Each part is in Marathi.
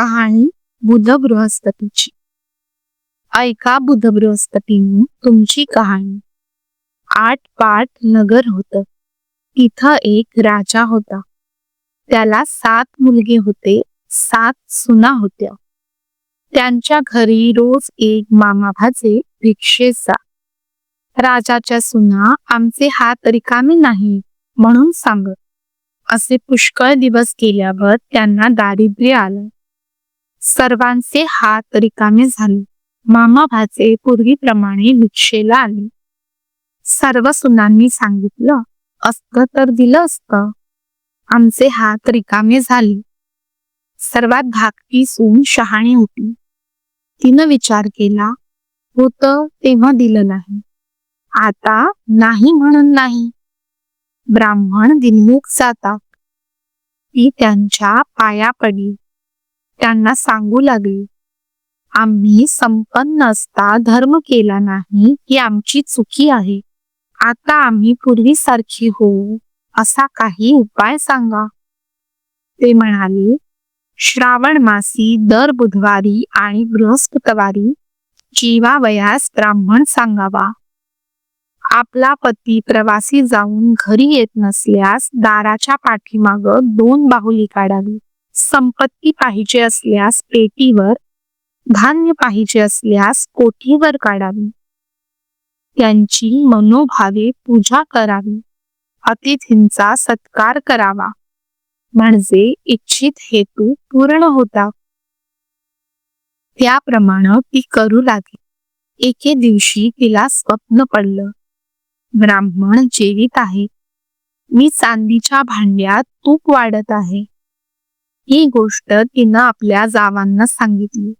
कहाणी बुध बृहस्पतीची ऐका बुध बृहस्पतींनी तुमची कहाणी. आठ पाट नगर होत. तिथं एक राजा होता. त्याला सात मुलगे होते सात सुना होत्या. त्यांच्या घरी रोज एक मामा भाजे भिक्षेचा राजाच्या सुना आमचे हात रिकामे नाही म्हणून सांगत. असे पुष्कळ दिवस गेल्यावर त्यांना दारिद्र्य आलं. सर्वांचे हात रिकामे झाले. मामा भाचे पूर्वीप्रमाणे भिक्षेला आले. सर्व सुनांनी सांगितलं असतं तर दिलं असतं. आमचे हात रिकामे झाले. सर्वात धाकटी सून शहाणी होती. तिनं विचार केला होत तेव्हा दिलं नाही. आता नाही म्हणून नाही. ब्राह्मण दिनमुख जातात. ती त्यांच्या पाया पडी त्यांना सांगू लागली आम्ही संपन्न असता धर्म केला नाही ही आमची चुकी आहे. आता आम्ही पूर्वीसारखी होऊ असा काही उपाय सांगा. ते म्हणाले श्रावण मासी दर बुधवारी आणि बृहस्पतवारी जीवावयास ब्राह्मण सांगावा. आपला पती प्रवासी जाऊन घरी येत नसल्यास दाराच्या पाठीमाग दोन बाहुली काढावी. संपत्ती पाहिजे असल्यास पेटीवर धान्य पाहिजे असल्यास कोठीवर काढावी? त्यांची मनोभावे पूजा करावी. अतिथींचा सत्कार करावा. म्हणजे इच्छित हेतू पूर्ण होता. त्याप्रमाणे ती करू लागली. एके दिवशी तिला स्वप्न पडलं. ब्राह्मण जेवित आहे. मी चांदीच्या भांड्यात तूप वाढत आहे. ही गोष्ट तिनं आपल्या जावांना सांगितली.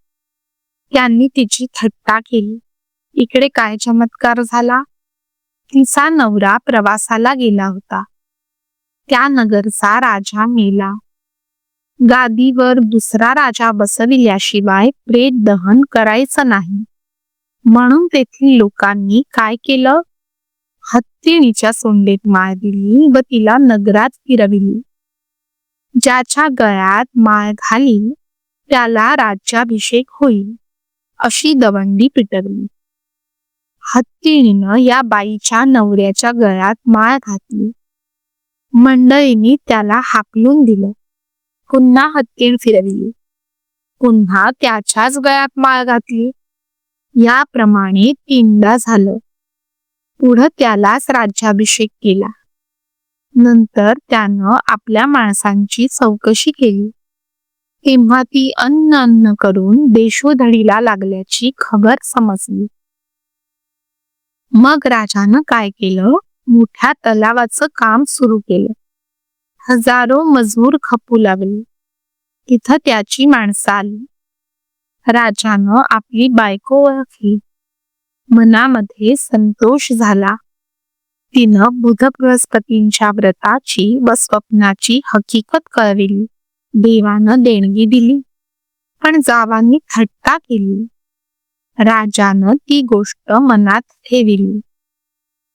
त्यांनी तिची थट्टा केली. इकडे काय चमत्कार झाला? तिचा नवरा प्रवासाला गेला होता. त्या नगरचा राजा मेला. गादीवर दुसरा राजा बसविल्याशिवाय प्रेत दहन करायचं नाही. म्हणून तेथील लोकांनी काय केलं? हत्तीणीच्या सोंडेत मार दिली व तिला नगरात फिरविली. ज्याच्या गळ्यात माळ घाली त्याला राज्याभिषेक होईल अशी दवंडी पिटरली हत्तीनं या बाईच्या नवऱ्याच्या गळ्यात माळ घातली. मंडळींनी त्याला हाकलून दिलं. पुन्हा हत्तीण फिरवली. पुन्हा त्याच्याच गळ्यात माळ घातली. याप्रमाणे तीनदा झालं. पुढं त्यालाच राज्याभिषेक केला. नंतर त्यानं आपल्या माणसांची चौकशी केली. तेव्हा ती अन्न अन्न करून देशोधडीला लागल्याची खबर समजली. मग राजानं काय केलं? मोठ्या तलावाचं काम सुरू केलं. हजारो मजूर खपू लागले. तिथं त्याची माणसं आली. राजानं आपली बायको ओळखली. मनामध्ये संतोष झाला. तिनं बुध बृहस्पतींच्या व्रताची व स्वप्नाची हकीकत कळविली. देवानं देणगी दिली. पण जावांनी थट्टा केली. राजानं ती गोष्ट मनात ठेविली.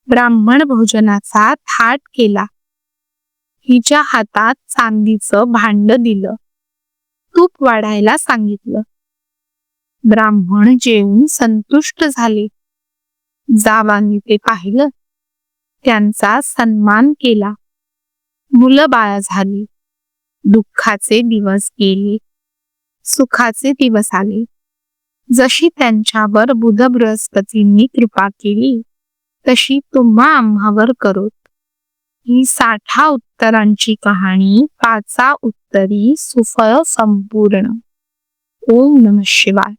ब्राह्मण भोजनाचा थाट केला. हिच्या हातात चांदीचं भांड दिलं. तूप वाढायला सांगितलं. ब्राह्मण जेवून संतुष्ट झाले. जावांनी ते पाहिलं. त्यांचा सन्मान केला. मुलं बाळ झाली. दुःखाचे दिवस गेले. सुखाचे दिवस आले. जशी त्यांच्यावर बुध बृहस्पतींनी कृपा केली तशी तुम्हा आम्हावर करोत. ही साठा उत्तरांची कहाणी पाचा उत्तरी सुफळ संपूर्ण. ओम नम शिवाय.